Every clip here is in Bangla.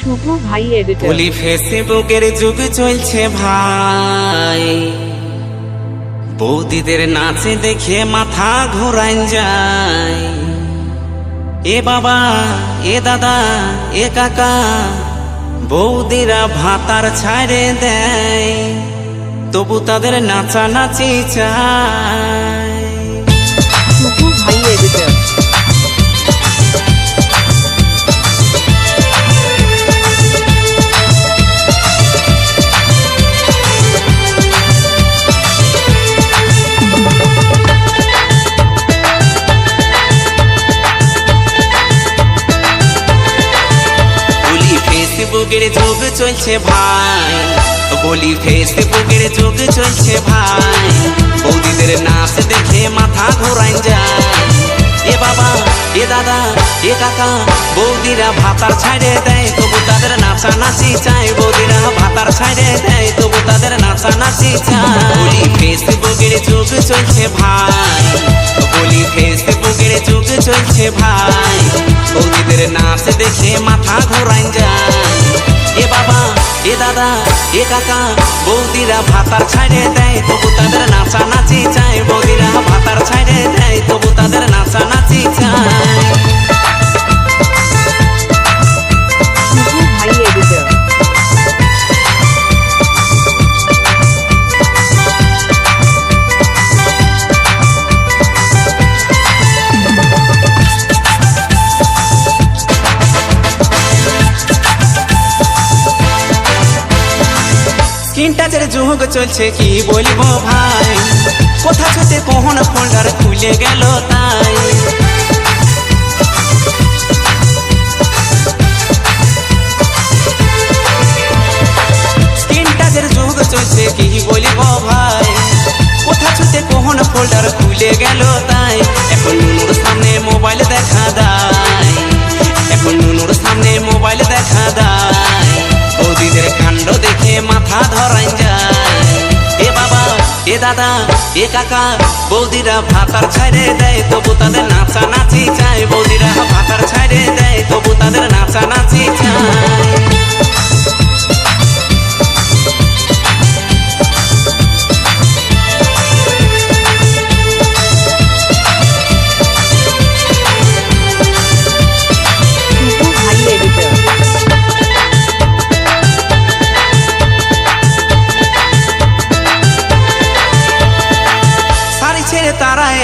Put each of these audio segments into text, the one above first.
শুভ ভাই এডিটর বলি ফেসবুকের যুগ চলছে ভাই। বৌদিদের নাচে দেখে মাথা ঘোরান যায়। এ বাবা, এ দাদা, এ কাকা, বৌদিরা ভাতার ছাড়ে দেয়। তবু তাদের নাচা নাচি চায়। যুগ চলছে ভাই। বলি ফেসবুকের যুগ চলছে ভাই। বৌদিদের নাচ দেখে মাথা ঘোরাই যায়। এ বাবা, এ দাদা, এ কাকা, বৌদিরা ভাতার ছাড়ে দেয়, তবু তাদের নাচা নাচি চায় বৌদিরা ভাতার ছাড়ে দেয়, তবু তাদের নাচা নাচি চায় বলি ফেসবুকের যুগ চলছে ভাই। বলি ফেসবুকের যুগ চলছে ভাই। বৌদিদের নাচ দেখে মাথা ঘোরাই যায়। বাবা, এ দাদা, এ কাকা, বৌদিরা ভাতার ছাড়ে দেয়, তবু তাদের নাচা নাচি চায় বৌদিরা ভাতার ছাড়ে দেয়, তবু তাদের নাচা টাচের যুগ চলছে, কি বলব ভাই? কোথা ছুতে কোহন ফোল্ডার খুলে গেল তাই? চলছে, কি বলব ভাই? কোথা ছুতে কোহন ফোল্ডার খুলে গেল তাই? বাবা, এ দাদা, এ কাকা, বৌদিরা ভাতার ছাড়ে দেয়, তবু তাদের নাচা নাচি চায় বৌদিরা।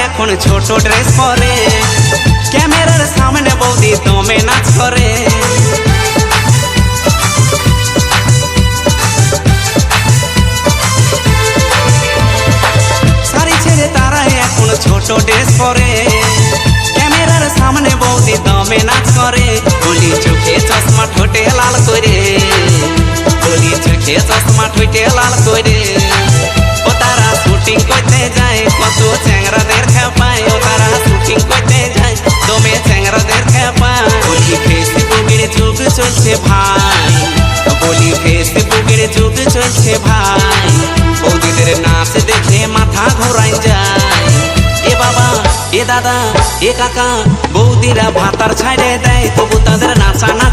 এখন ছোট ড্রেস পরে। ক্যামেরার সামনে বৌদি দমে নাচ করে। শাড়ি ছোট ড্রেস পরে। ক্যামেরার সামনে বৌদি দমে নাচ করে। বলি, চোখে চশমা ঠোঁটে লাল করে। বলি, চোখে চশমা ঠোঁটে লাল করে। ও তারা শুটিং করতে যায়, কত চ্যাংরাদের ফেসবুকের চলছে ভাই। বৌদিদের নাচ দেখে মাথা ঘোরাই যায়। এ বাবা, এ দাদা, এ কাকা, বৌদিরা ভাতার ছাড়ে দেয়, তবু তাদের নাচা নাচি চায় বৌদিরা